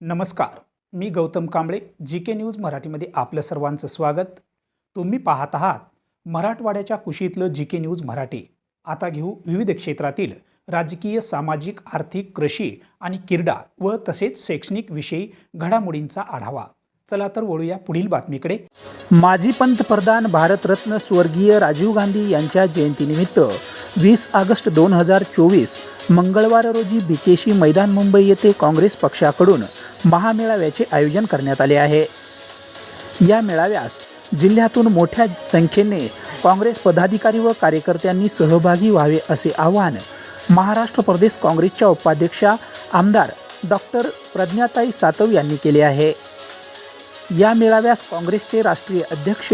नमस्कार. मी Gautam Kamble G K news मराठीमध्ये आपलं सर्वांचं स्वागत. तुम्ही पाहत आहात मराठवाड्याच्या कुशीतलं जी के न्यूज मराठी. आता घेऊ विविध क्षेत्रातील राजकीय सामाजिक आर्थिक कृषी आणि क्रीडा व तसेच शैक्षणिक विषयी घडामोडींचा आढावा. चला तर वळूया पुढील बातमीकडे. माजी पंतप्रधान भारतरत्न स्वर्गीय राजीव गांधी यांच्या जयंतीनिमित्त वीस ऑगस्ट दोन हजार चोवीस मंगळवार रोजी बिकेशी मैदान मुंबई येथे काँग्रेस पक्षाकडून महामेळाव्याचे आयोजन करण्यात आले आहे. या मेळाव्यास जिल्ह्यातून मोठ्या संख्येने काँग्रेस पदाधिकारी व कार्यकर्त्यांनी सहभागी व्हावे असे आवाहन महाराष्ट्र प्रदेश काँग्रेसच्या उपाध्यक्षा आमदार डॉक्टर प्रज्ञाताई सातव यांनी केले आहे. या मेळाव्यास काँग्रेसचे राष्ट्रीय अध्यक्ष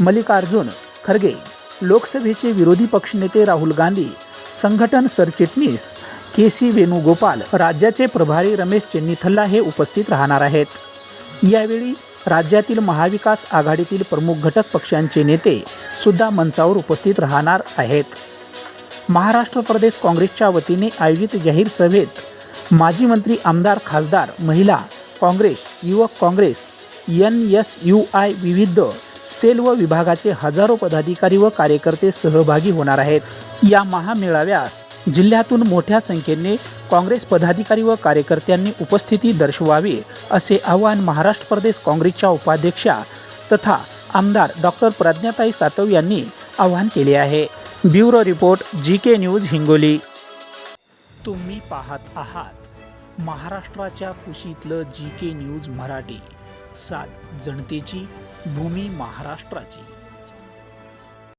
मल्लिकार्जुन खरगे लोकसभेचे विरोधी पक्षनेते राहुल गांधी संघटन सरचिटणीस के सी वेणुगोपाल राज्याचे प्रभारी रमेश चेन्नीथल्ला हे उपस्थित राहणार आहेत. यावेळी राज्यातील महाविकास आघाडीतील प्रमुख घटक पक्षांचे नेते सुद्धा मंचावर उपस्थित राहणार आहेत. महाराष्ट्र प्रदेश काँग्रेसच्या वतीने आयोजित जाहीर सभेत माजी मंत्री आमदार खासदार महिला काँग्रेस युवक Congress N S U I विविध सेल व विभागाचे हजारो पदाधिकारी व कार्यकर्ते सहभागी होणार आहेत. या महामेळाव्यास जिल्ह्यातून मोठ्या संख्येने काँग्रेस पदाधिकारी व कार्यकर्त्यांनी उपस्थिती दर्शवावी असे आवाहन महाराष्ट्र प्रदेश काँग्रेसच्या उपाध्यक्षा तथा आमदार डॉक्टर प्रज्ञाताई सातव यांनी आवाहन केले आहे. Bureau report G K news Hingoli. तुम्ही पाहत आहात महाराष्ट्राच्या कुशीतलं जी के न्यूज मराठी. सात जनतेची भूमी महाराष्ट्राची.